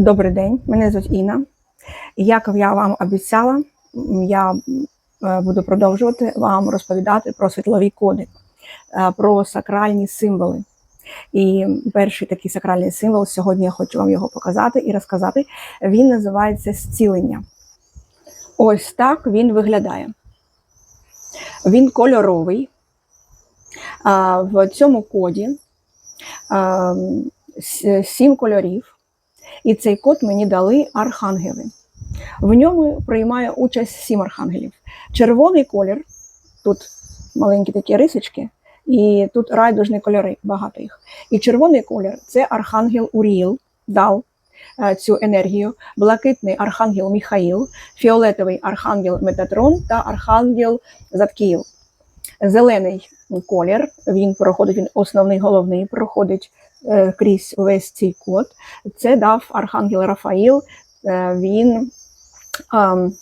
Добрий день, мене звуть Інна. Як я вам обіцяла, я е, буду продовжувати вам розповідати про світлові коди, е, про сакральні символи. І перший такий сакральний символ сьогодні я хочу вам його показати і розказати. Він називається зцілення. Ось так він виглядає. Він кольоровий. В цьому коді сім кольорів. І цей код мені дали архангели. В ньому приймає участь сім архангелів. Червоний колір, тут маленькі такі рисочки, і тут райдужні кольори, багато їх. І червоний колір це архангел Уріл, дав е, цю енергію, блакитний архангел Міхаїл, фіолетовий архангел Метатрон та архангел Заткіїл. Зелений колір, він проходить, він основний головний, проходить е, крізь весь цей код. Це дав архангел Рафаїл. Е, Він ам,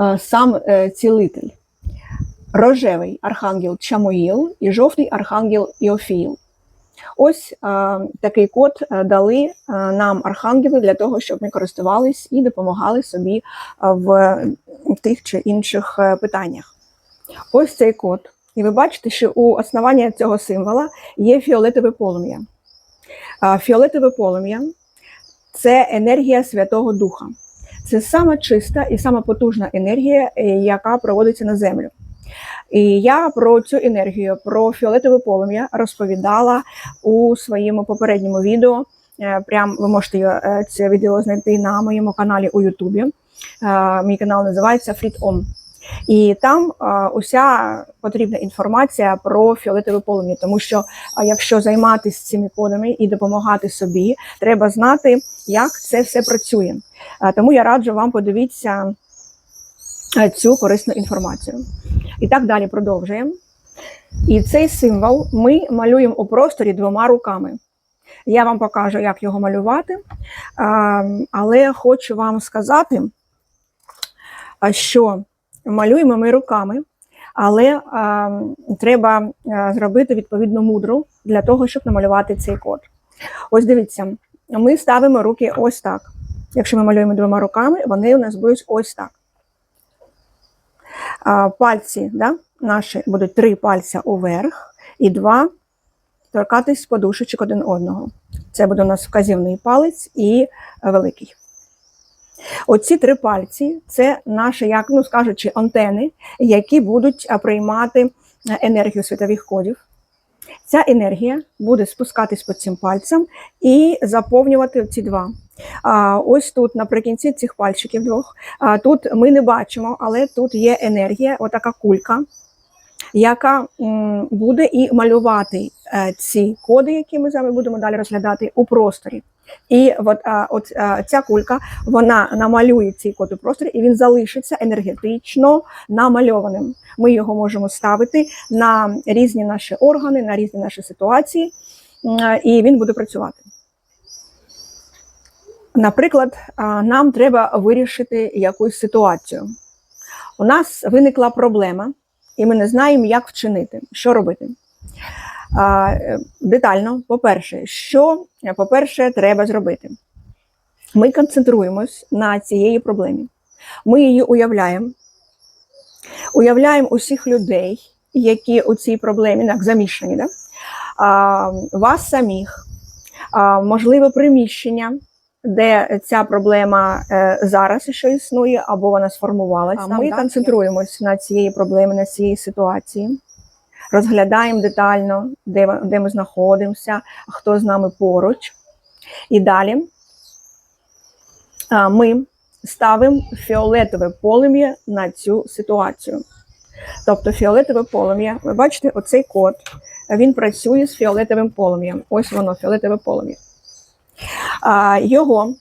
е, сам цілитель. Рожевий архангел Чамоїл і жовтий архангел Іофіїл. Ось е, такий код дали нам архангели для того, щоб ми користувались і допомагали собі в тих чи інших питаннях. Ось цей код. І ви бачите, що у основанні цього символа є фіолетове полум'я. Фіолетове полум'я це енергія Святого Духа. Це сама чиста і сама потужна енергія, е, яка проводиться на землю. І я про цю енергію, про фіолетове полум'я розповідала у своєму попередньому відео. Е, Прям ви можете е, це відео знайти на моєму каналі у Ютубі. Мій канал називається FreeOm. І там уся потрібна інформація про фіолетове полум'я, тому що якщо займатися цими кодами і допомагати собі, треба знати, як це все працює. Тому я раджу вам подивіться цю корисну інформацію. І так далі продовжуємо. І цей символ ми малюємо у просторі двома руками. Я вам покажу, як його малювати, але хочу вам сказати, що малюємо ми руками, але а, треба зробити відповідно мудру для того, щоб намалювати цей код. Ось дивіться, ми ставимо руки ось так. Якщо ми малюємо двома руками, вони у нас будуть ось так. А, пальці да, наші будуть три пальця уверх і два торкатись подушечок один одного. Це буде у нас вказівний палець і е, великий. Оці три пальці це наші, як ну скажучи, антени, які будуть приймати е, енергію світових кодів. Ця енергія буде спускатись по цим пальцям і заповнювати ці два. А, ось тут, наприкінці цих пальчиків двох, а, тут ми не бачимо, але тут є енергія, отака кулька, яка м, буде і малювати е, ці коди, які ми з вами будемо далі розглядати у просторі. І от, а, от а, ця кулька вона намалює цей код у просторі, і він залишиться енергетично намальованим. Ми його можемо ставити на різні наші органи, на різні наші ситуації, і він буде працювати. Наприклад, нам треба вирішити якусь ситуацію. У нас виникла проблема, і ми не знаємо, як вчинити, що робити. Е, Детально, по-перше, що е, по-перше, треба зробити? Ми концентруємось на цієї проблемі. Ми її уявляємо, уявляємо усіх людей, які у цій проблемі так, замішані, да? а, вас самих, а, можливе приміщення, де ця проблема е, зараз ще існує, або вона сформувалася. А Ми да, концентруємось на цієї проблеми, на цієї ситуації розглядаємо детально, де, де ми знаходимося, хто з нами поруч. І далі ми ставимо фіолетове полум'я на цю ситуацію. Тобто фіолетове полум'я, ви бачите, оцей код, він працює з фіолетовим полум'ям. Ось воно, фіолетове полум'я. Його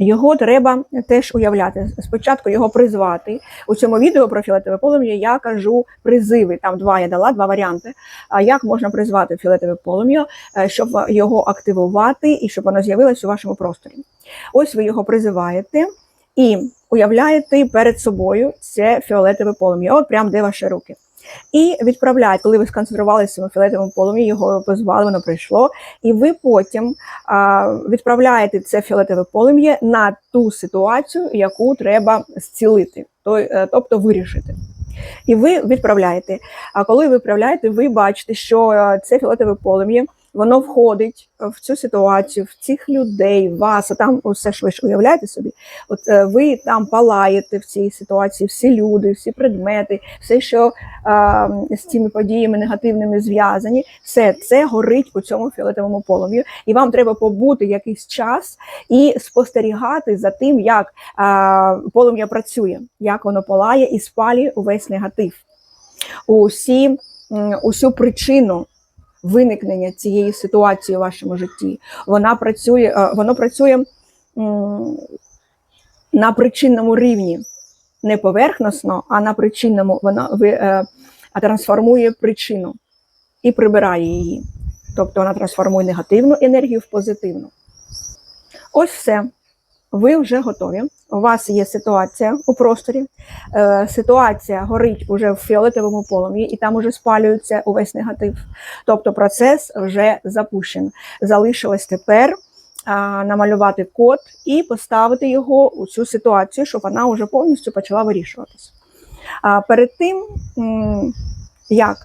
його треба теж уявляти. Спочатку його призвати. У цьому відео про фіолетове полум'я я кажу призиви. Там два я дала, два варіанти. А як можна призвати фіолетове полум'я, е, щоб його активувати і щоб воно з'явилось у вашому просторі. Ось ви його призиваєте і уявляєте перед собою це фіолетове полум'я. От прямо де ваші руки. І відправляють, коли ви сконцентрувалися в цьому фіолетовому полум'ї, його позвали, воно прийшло. І ви потім а, відправляєте це фіолетове полум'я на ту ситуацію, яку треба зцілити, е, тобто вирішити. І ви відправляєте. А коли ви відправляєте, ви бачите, що е, це фіолетове полум'я, воно входить в цю ситуацію, в цих людей, вас, а там усе ж ви ж уявляєте собі. От е, ви там палаєте в цій ситуації, всі люди, всі предмети, все, що е, з цими подіями негативними зв'язані, все це горить у цьому фіолетовому полум'ю. І вам треба побути якийсь час і спостерігати за тим, як е, полум'я працює, як воно палає і спалює увесь негатив. Усі, усю причину виникнення цієї ситуації у вашому житті. Вона працює, е, воно працює на причинному рівні, не поверхносно, а на причинному вона е, трансформує причину і прибирає її. Тобто вона трансформує негативну енергію в позитивну. Ось все. Ви вже готові. У вас є ситуація у просторі. Е, ситуація горить уже в фіолетовому полум'ї, і там уже спалюється увесь негатив. Тобто процес вже запущений. Залишилось тепер а, намалювати код і поставити його у цю ситуацію, щоб вона вже повністю почала вирішуватися. А перед тим, як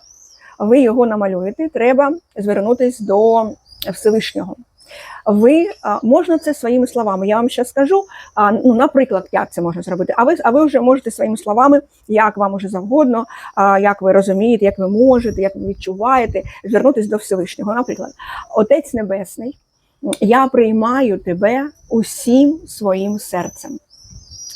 ви його намалюєте, треба звернутися до Всевишнього. Ви можна це своїми словами. Я вам ще скажу. Ну, наприклад, як це можна зробити. А ви а ви вже можете своїми словами, як вам уже завгодно, як ви розумієте, як ви можете, як ви відчуваєте, звернутися до Всевишнього. Наприклад, Отець Небесний, я приймаю тебе усім своїм серцем.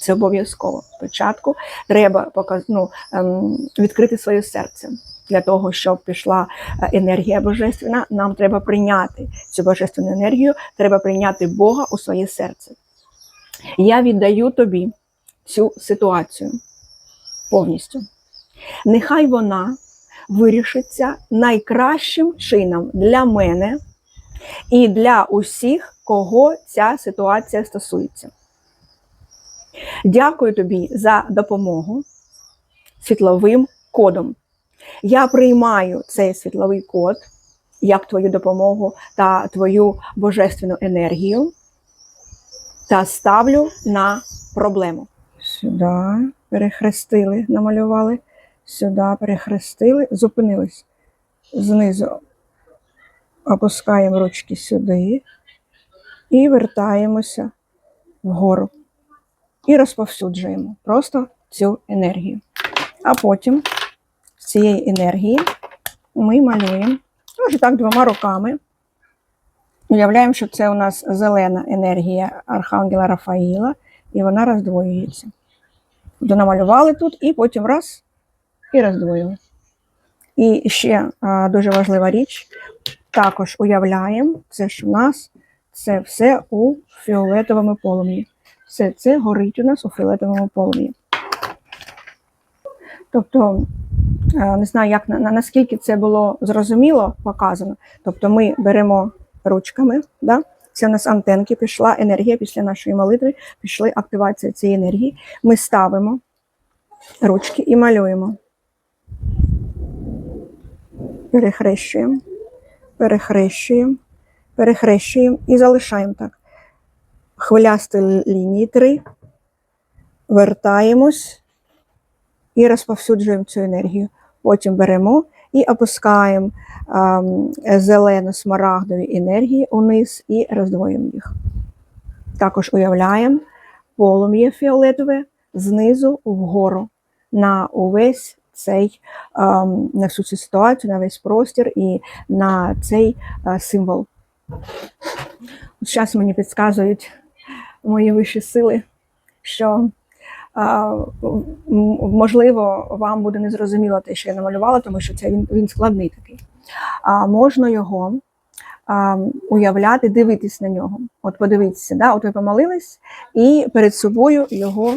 Це обов'язково. Спочатку треба ну, ем, відкрити своє серце. Для того, щоб пішла е, енергія божественна, нам треба прийняти цю божественну енергію, треба прийняти Бога у своє серце. Я віддаю тобі цю ситуацію повністю. Нехай вона вирішиться найкращим чином для мене і для усіх, кого ця ситуація стосується. Дякую тобі за допомогу світловим кодом. Я приймаю цей світловий код як твою допомогу та твою божественну енергію та ставлю на проблему. Сюди перехрестили, намалювали, сюди перехрестили, зупинились. Знизу опускаємо ручки сюди і вертаємося вгору. І розповсюджуємо просто цю енергію. А потім цієї енергії ми малюємо, може так, двома руками. Уявляємо, що це у нас зелена енергія Архангела Рафаїла, і вона роздвоюється. Тобто намалювали тут, і потім раз і роздвоїли. І ще а, дуже важлива річ: також уявляємо, це ж у нас це все у фіолетовому полум'ї. Все це горить у нас у фіолетовому полум'ї. Тобто, не знаю, як на, на- наскільки це було зрозуміло показано. Тобто, ми беремо ручками, да? це у нас антенки, пішла енергія після нашої молитви, пішла активація цієї енергії. Ми ставимо ручки і малюємо. Перехрещуємо, перехрещуємо, перехрещуємо і залишаємо так. Хвилясті лінії 3, вертаємось і розповсюджуємо цю енергію. Потім беремо і опускаємо ем, зелено-смарагдові енергії униз і роздвоюємо їх. Також уявляємо полум'я фіолетове знизу вгору на увесь цей ем, на всю цю ситуацію, на весь простір і на цей е, символ. Зараз мені підказують мої вищі сили, що можливо вам буде незрозуміло те, що я намалювала, тому що це він, він складний такий. А можна його а, уявляти, дивитись на нього. От подивіться, да? от ви помолились, і перед собою його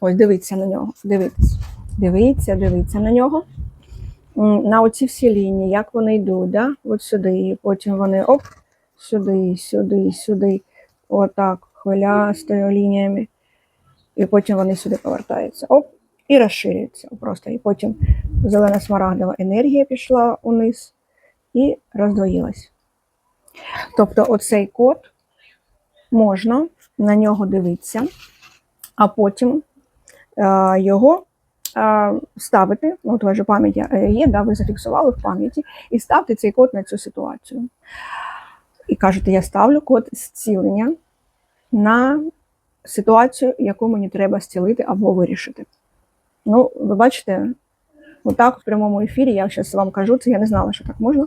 ось дивіться на нього. Дивитись. Дивіться, дивіться на нього. На оці всі лінії, як вони йдуть, да? от сюди, потім вони оп, сюди, сюди, сюди, отак, хвилястою лініями. І потім вони сюди повертаються. Оп, і розширюється просто. І потім зелена смарагдова енергія пішла униз і роздвоїлась. Тобто, оцей код можна на нього дивитися, а потім е, його е, ставити. Ну, От ваша пам'ять е, є, да, ви зафіксували в пам'яті, і ставте цей код на цю ситуацію. І кажете, я ставлю код зцілення на ситуацію, яку мені треба зцілити або вирішити. Ну, ви бачите, отак в прямому ефірі я зараз вам кажу, це я не знала, що так можна,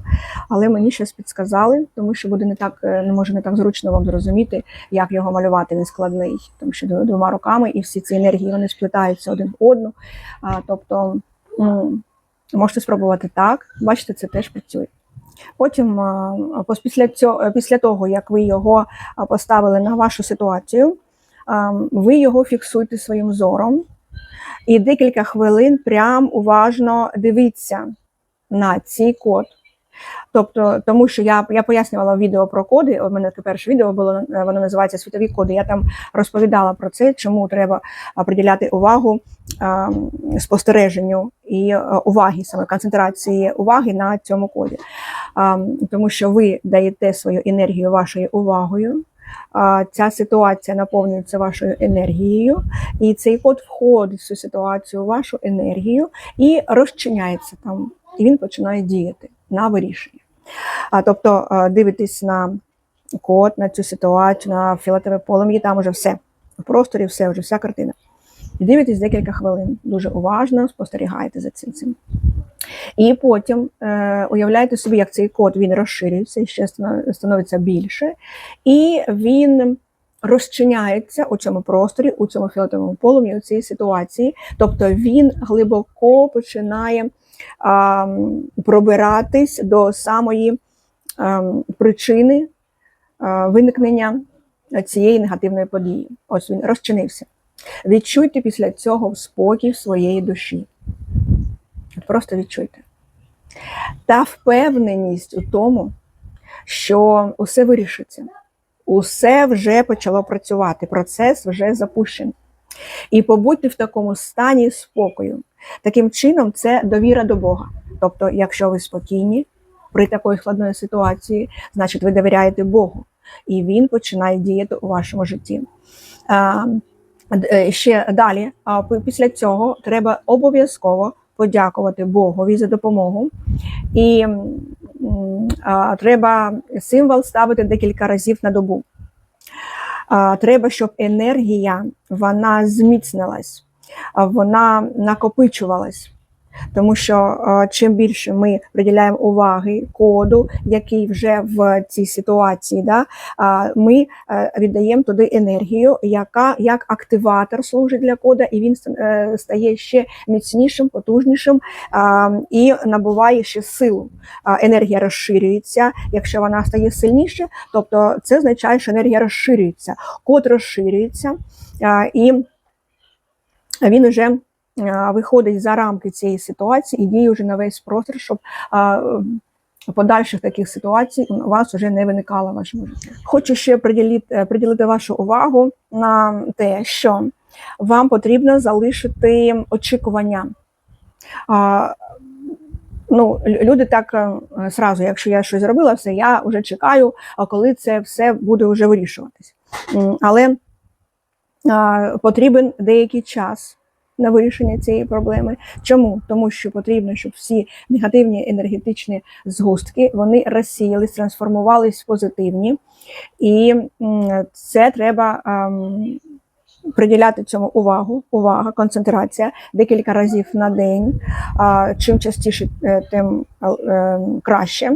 але мені щось підсказали, тому що буде не так, е, не може не так зручно вам зрозуміти, як його малювати. Він складний, тому що двома руками і всі ці енергії вони сплітаються один в одну. А, тобто ну, можете спробувати так. Бачите, це теж працює. Потім, після цього, після того, як ви його поставили на вашу ситуацію, ви його фіксуєте своїм зором і декілька хвилин прям уважно дивіться на цей код. Тобто, тому що я, я пояснювала відео про коди. У мене перше відео було е, воно називається Світові коди. Я там розповідала про це, чому треба приділяти увагу а, спостереженню і уваги, саме концентрації уваги на цьому коді. А, тому що ви даєте свою енергію вашою увагою. Ця ситуація наповнюється вашою енергією, і цей код входить в цю ситуацію, в вашу енергію і розчиняється там, і він починає діяти на вирішення. А, тобто а, дивитесь на код, на цю ситуацію, на фіолетове полум'я, там уже все. В просторі все, вже вся картина. І дивитесь декілька хвилин. Дуже уважно спостерігаєте за цим. цим. І потім е, уявляєте собі, як цей код він розширюється і ще становиться більше, і він розчиняється у цьому просторі, у цьому фіолетовому полум'ї, у цій ситуації. Тобто він глибоко починає а, пробиратись до самої а, причини а, виникнення цієї негативної події. Ось він розчинився. Відчуйте після цього спокій своєї душі. Просто відчуйте. Та впевненість у тому, що усе вирішиться, усе вже почало працювати, процес вже запущений. І побудьте в такому стані спокою. Таким чином, це довіра до Бога. Тобто, якщо ви спокійні при такої складної ситуації, значить ви довіряєте Богу, і Він починає діяти у вашому житті. Е, Ще далі, після цього треба обов'язково подякувати Богові за допомогу. І а, треба символ ставити декілька разів на добу. А, треба, щоб енергія вона зміцнилась, вона накопичувалась. Тому що чим більше ми приділяємо уваги коду, який вже в цій ситуації, да, ми е, віддаємо туди енергію, яка як активатор служить для кода, і він е, стає ще міцнішим, потужнішим і набуває ще силу. Енергія розширюється. Якщо вона стає сильніше, тобто це означає, що енергія розширюється, код розширюється, і він вже виходить за рамки цієї ситуації і діє вже на весь простір, щоб подальших таких ситуацій у вас вже не виникало в вашому житті. Хочу ще приділити, приділити вашу увагу на те, що вам потрібно залишити очікування. Ну, люди так е, зразу, якщо я щось зробила, все, я вже чекаю, коли це все буде вже вирішуватись. Але а, потрібен деякий час на вирішення цієї проблеми. Чому? Тому що потрібно, щоб всі негативні енергетичні згустки вони розсіялись, трансформувались в позитивні, і це треба. Приділяти цьому увагу, увага, концентрація декілька разів на день. Чим частіше, е, тим е, краще.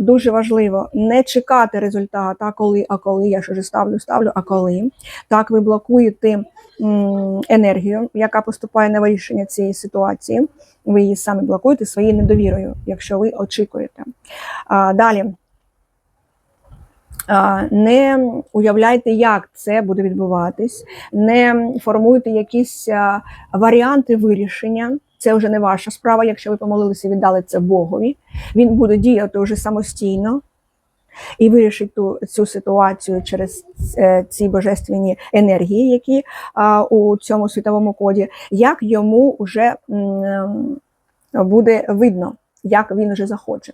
Дуже важливо не чекати результату, а коли, а коли я ж ставлю, ставлю, а коли. Так ви блокуєте енергію, яка поступає на вирішення цієї ситуації. Ви її самі блокуєте своєю недовірою, якщо ви очікуєте. Далі. Не уявляйте, як це буде відбуватись, не формуйте якісь варіанти вирішення. Це вже не ваша справа. Якщо ви помолилися віддали це Богові, він буде діяти вже самостійно. і вирішить ту цю ситуацію через е, ці божественні енергії, які у цьому світовому коді, як йому вже буде видно, як він вже захоче.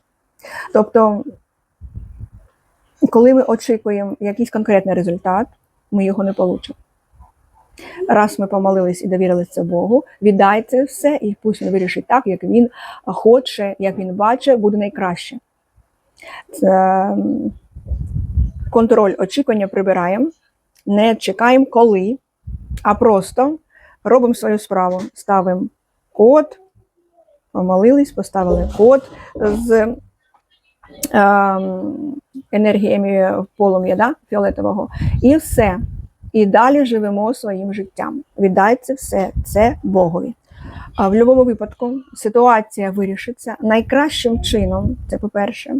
Тобто, коли ми очікуємо якийсь конкретний результат, ми його не получимо. Раз ми помолились і довірили це Богу, віддайте все, і пусть він вирішить так, як він хоче, як він бачить, буде найкраще. Це контроль очікування прибираємо, не чекаємо коли, а просто робимо свою справу. Ставимо код, помолились, поставили код з ем, енергіями полум'я да, фіолетового, і все. І далі живемо своїм життям. Віддайте все це Богові. А в будь-якому випадку ситуація вирішиться найкращим чином, це по-перше.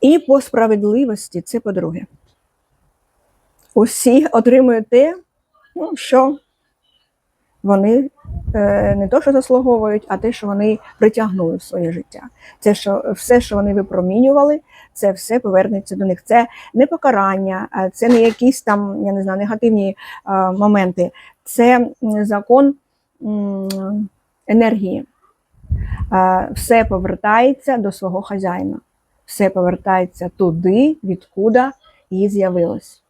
І по справедливості, це по-друге. Усі отримують те, ну, що вони не то, що заслуговують, а те, що вони притягнули в своє життя. Це що все, що вони випромінювали, це все повернеться до них. Це не покарання, це не якісь там, я не знаю, негативні е, моменти. Це закон енергії. Е, Все повертається до свого хазяїна. Все повертається туди, відкуди і з'явилось.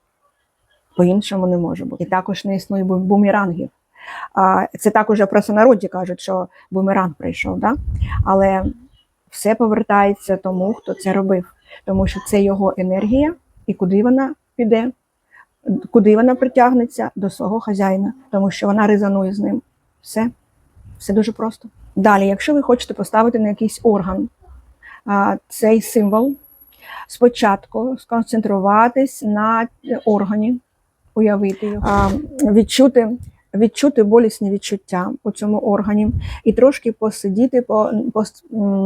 По-іншому не може бути. І також не існує бу- бумерангів. Це так уже просто народі кажуть, що бумеранг прийшов. Да? Але все повертається тому, хто це робив. Тому що це його енергія, і куди вона піде, куди вона притягнеться до свого хазяїна, тому що вона резонує з ним. Все, все дуже просто. Далі, якщо ви хочете поставити на якийсь орган цей символ, спочатку сконцентруватись на органі, уявити його, відчути відчути болісні відчуття у цьому органі і трошки посидіти, по,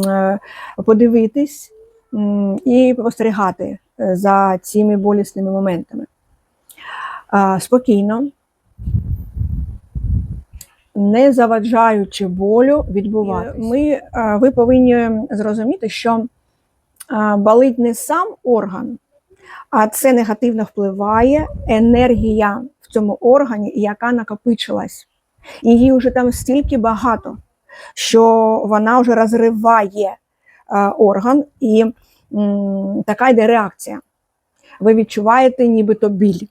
е, подивитись і спостерігати е, за цими болісними моментами. Спокійно, не заваджаючи болю відбуватись. Ми, ви повинні зрозуміти, що болить не сам орган, а це негативно впливає енергія в цьому органі, яка накопичилась. Її вже там стільки багато, що вона вже розриває е, орган, і м, така йде реакція. Ви відчуваєте нібито біль.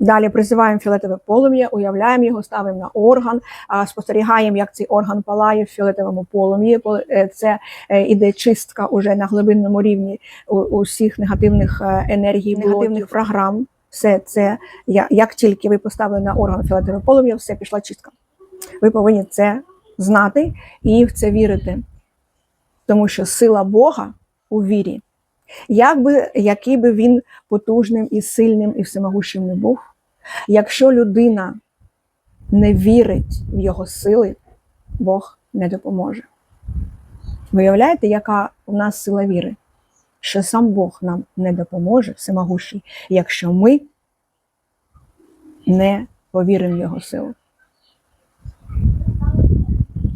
Далі призиваємо фіолетове полум'я, уявляємо його, ставимо на орган, спостерігаємо, як цей орган палає в фіолетовому полум'ї. Пол- е, Це е, іде чистка уже на глибинному рівні усіх негативних енергій, негативних програм. Все це як тільки ви поставили на орган фіолетове полум'я, все пішла чистка. Ви повинні це знати і в це вірити, тому що сила Бога у вірі. Як би, який би він потужним і сильним і всемогущим не був, якщо людина не вірить в його сили, Бог не допоможе. Виявляєте, яка у нас сила віри? Що сам Бог нам не допоможе, всемогущий, якщо ми не повіримо в його силу.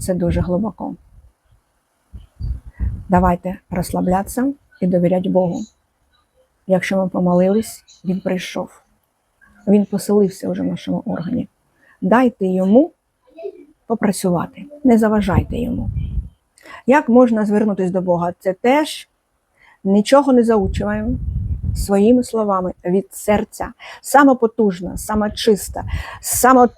Це дуже глибоко. Давайте розслаблятися і довіряти Богу. Якщо ми помолились, Він прийшов. Він поселився вже в нашому органі. Дайте йому попрацювати, не заважайте йому. Як можна звернутися до Бога? Це теж нічого не заучуємо своїми словами від серця. Сама потужна, сама чиста, сама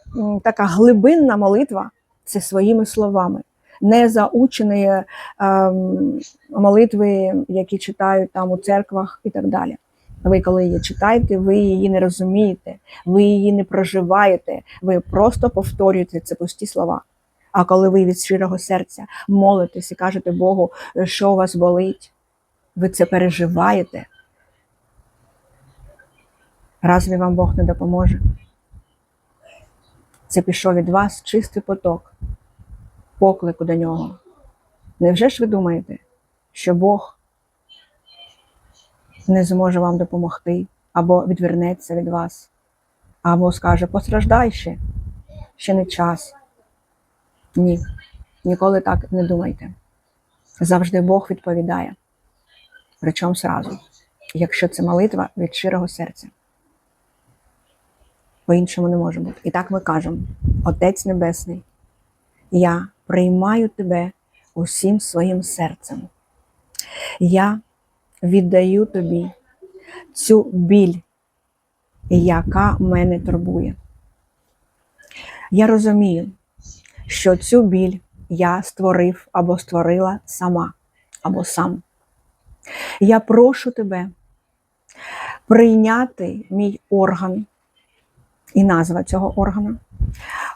така глибинна молитва це своїми словами. Не заучені ем, молитви, які читають там у церквах і так далі. Ви, коли її читаєте, ви її не розумієте, ви її не проживаєте, ви просто повторюєте це пусті слова. А коли ви від щирого серця молитесь і кажете Богу, що у вас болить, ви це переживаєте. Разві вам Бог не допоможе? Це пішов від вас чистий поток, поклику до нього. Невже ж ви думаєте, що Бог не зможе вам допомогти або відвернеться від вас, або скаже, постраждай ще, ще не час. Ні, ніколи так не думайте. Завжди Бог відповідає. Причому зразу, якщо це молитва від щирого серця. По-іншому не може бути. І так ми кажемо: Отець Небесний, я приймаю тебе усім своїм серцем. Я віддаю тобі цю біль, яка мене турбує. Я розумію, що цю біль я створив або створила сама, або сам. Я прошу тебе прийняти мій орган і назва цього органа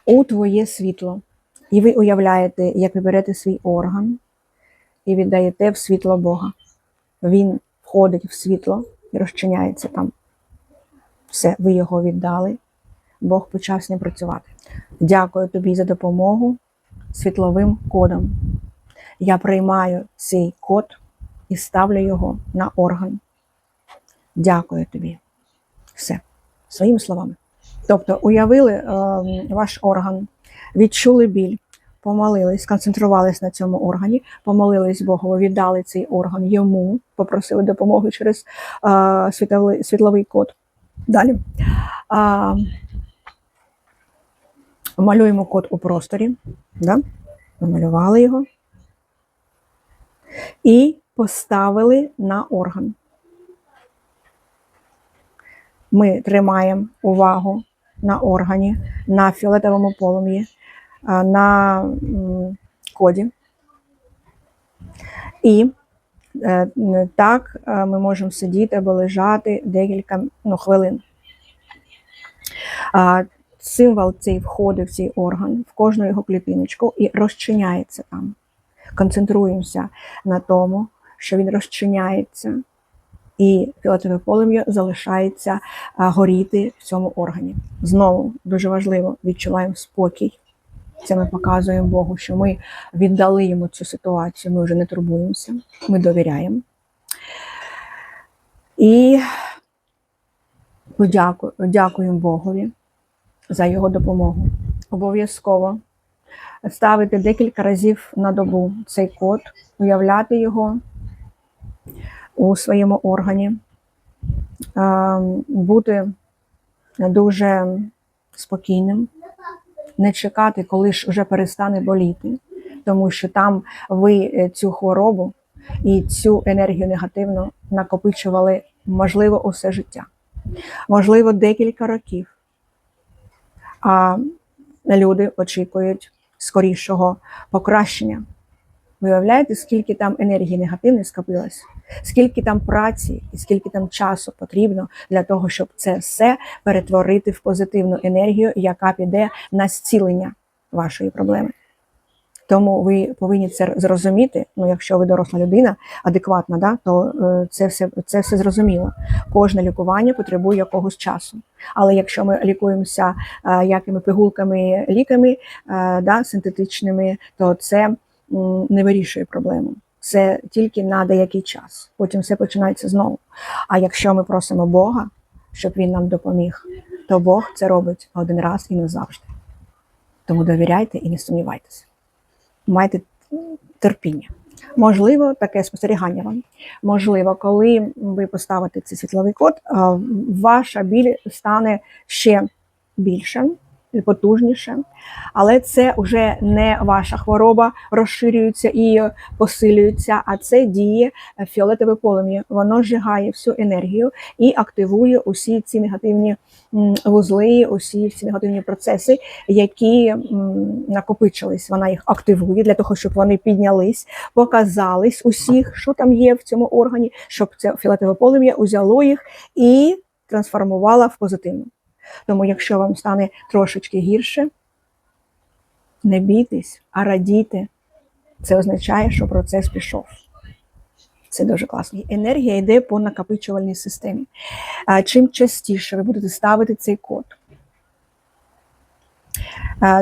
у твоє світло. І ви уявляєте, як ви берете свій орган і віддаєте в світло Бога. Він входить в світло і розчиняється там. Все, ви його віддали. Бог почав з ним працювати. Дякую тобі за допомогу світловим кодом. Я приймаю цей код і ставлю його на орган. Дякую тобі. Все. Своїми словами. Тобто, уявили е, ваш орган, відчули біль, помолились, сконцентрувались на цьому органі, помолились Богу, віддали цей орган йому, попросили допомоги через е, світловий, світловий код. Далі. А, малюємо код у просторі. Да? Намалювали його. І поставили на орган. Ми тримаємо увагу на органі, на фіолетовому полум'ї, на коді. І е, так е, ми можемо сидіти або лежати декілька ну, хвилин. Символ цей входить в цей орган, в кожну його клітиночку і розчиняється там. Концентруємося на тому, що він розчиняється, і фіолетове полум'я залишається горіти в цьому органі. Знову дуже важливо відчуваємо спокій. Це ми показуємо Богу, що ми віддали йому цю ситуацію, ми вже не турбуємося, ми довіряємо. І подяку- дякуємо Богові за його допомогу. Обов'язково ставити декілька разів на добу цей код, уявляти його у своєму органі, бути дуже спокійним, не чекати, коли ж вже перестане боліти, тому що там ви е, цю хворобу і цю енергію негативну накопичували, можливо, усе життя, можливо, декілька років. А люди очікують скорішого покращення. Виявляєте, скільки там енергії негативної скопилось, скільки там праці і скільки там часу потрібно для того, щоб це все перетворити в позитивну енергію, яка піде на зцілення вашої проблеми. Тому ви повинні це зрозуміти. Ну, якщо ви доросла людина, адекватна, да, то е, це все, це все зрозуміло. Кожне лікування потребує якогось часу. Але якщо ми лікуємося е, якими пигулками, ліками е, да, синтетичними, то це не вирішує проблему. Це тільки на деякий час. Потім все починається знову. А якщо ми просимо Бога, щоб він нам допоміг, то Бог це робить один раз і назавжди. Тому довіряйте і не сумнівайтеся. Майте терпіння. Можливо, таке спостерігання вам. Можливо, коли ви поставите цей світловий код, ваша біль стане ще більше, потужніше, але це вже не ваша хвороба розширюється і посилюється, а це діє фіолетове полум'я. Воно зжигає всю енергію і активує усі ці негативні вузли, усі ці негативні процеси, які накопичились. Вона їх активує для того, щоб вони піднялись, показались усіх, що там є в цьому органі, щоб це фіолетове полум'я узяло їх і трансформувало в позитивну. Тому, якщо вам стане трошечки гірше, не бійтесь, а радійте. Це означає, що процес пішов. Це дуже класно. Енергія йде по накопичувальній системі. Чим частіше ви будете ставити цей код,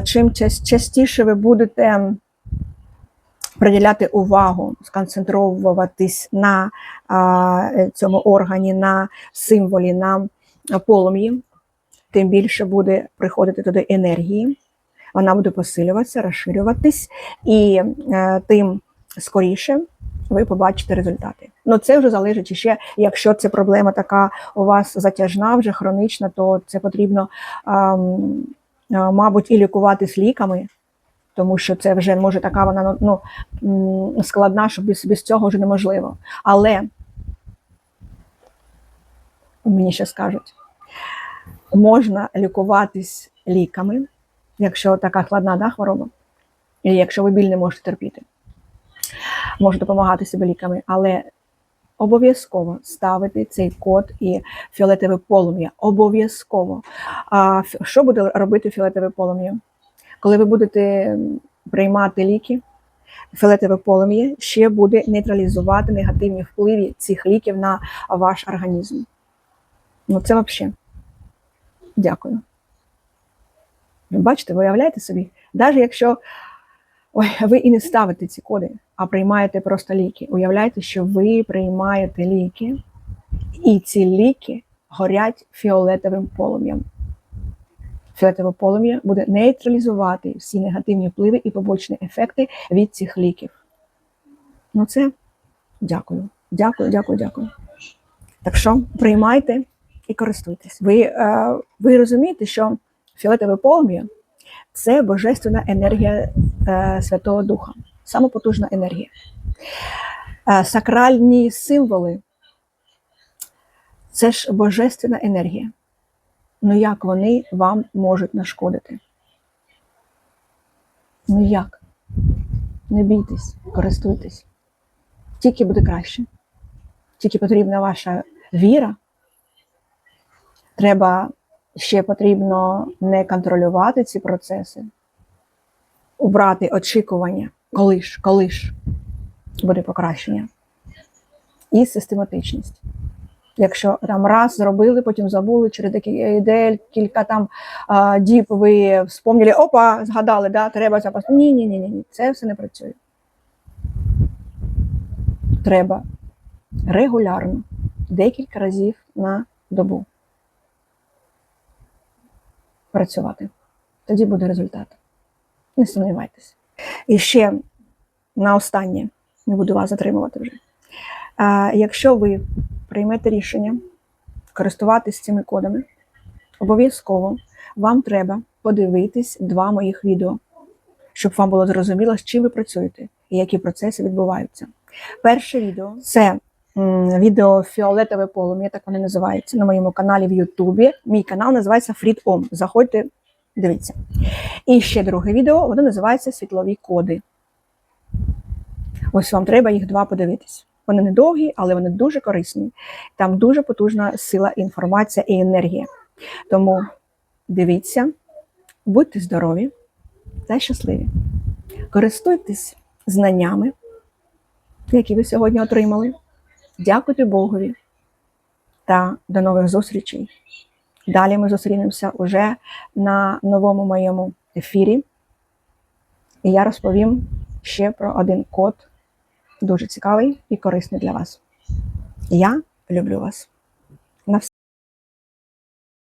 чим частіше ви будете приділяти увагу, сконцентровуватись на цьому органі, на символі, на полум'ї, тим більше буде приходити туди енергії, вона буде посилюватися, розширюватись, і е, тим скоріше ви побачите результати. Ну це вже залежить ще, якщо це проблема така у вас затяжна, вже хронічна, то це потрібно, ем, е, мабуть, і лікуватись ліками, тому що це вже може така вона ну, складна, що без, без цього вже неможливо. Але мені ще скажуть, можна лікуватись ліками, якщо така складна да, хвороба, і якщо ви біль не можете терпіти може допомагати собі ліками, але обов'язково ставити цей код і фіолетове полум'я. Обов'язково. А що буде робити фіолетове полум'я? Коли ви будете приймати ліки, фіолетове полум'я ще буде нейтралізувати негативні впливи цих ліків на ваш організм. Ну, це взагалі. Дякую. Бачите, виявляєте собі, навіть якщо ой, ви і не ставите ці коди, а приймаєте просто ліки. Уявляєте, що ви приймаєте ліки, і ці ліки горять фіолетовим полум'ям. Фіолетове полум'я буде нейтралізувати всі негативні впливи і побочні ефекти від цих ліків. Ну, це дякую. Дякую, дякую, дякую. Так що приймайте і користуйтесь. Ви, е, ви розумієте, що фіолетове полум'я це божественна енергія е, Святого Духа, саме потужна енергія. Е, сакральні символи це ж божественна енергія. Ну як вони вам можуть нашкодити? Ну як? Не бійтесь, користуйтесь. Тільки буде краще. Тільки потрібна ваша віра. Треба ще потрібно не контролювати ці процеси, убрати очікування, коли ж, коли ж буде покращення. І систематичність. Якщо там раз зробили, потім забули, через декілька кілька там а, діб ви вспомнили, опа, згадали, да, треба запас. Ні, ні, ні, ні, це все не працює. Треба регулярно, декілька разів на добу працювати. Тоді буде результат. Не сумнівайтеся. І ще на останнє, не буду вас затримувати вже. Якщо ви приймете рішення користуватись цими кодами, обов'язково вам треба подивитись два моїх відео, щоб вам було зрозуміло, з чим ви працюєте і які процеси відбуваються. Перше відео це відео Фіолетове полум'я, так вони називаються на моєму каналі в Ютубі. Мій канал називається Freedom. Заходьте, дивіться. І ще друге відео, воно називається Світлові коди. Ось вам треба їх два подивитись. Вони не довгі, але вони дуже корисні. Там дуже потужна сила, інформація і енергія. Тому дивіться, будьте здорові та щасливі. Користуйтесь знаннями, які ви сьогодні отримали. Дякуйте Богові та до нових зустрічей. Далі ми зустрінемося уже на новому моєму ефірі. І я розповім ще про один код, дуже цікавий і корисний для вас. Я люблю вас.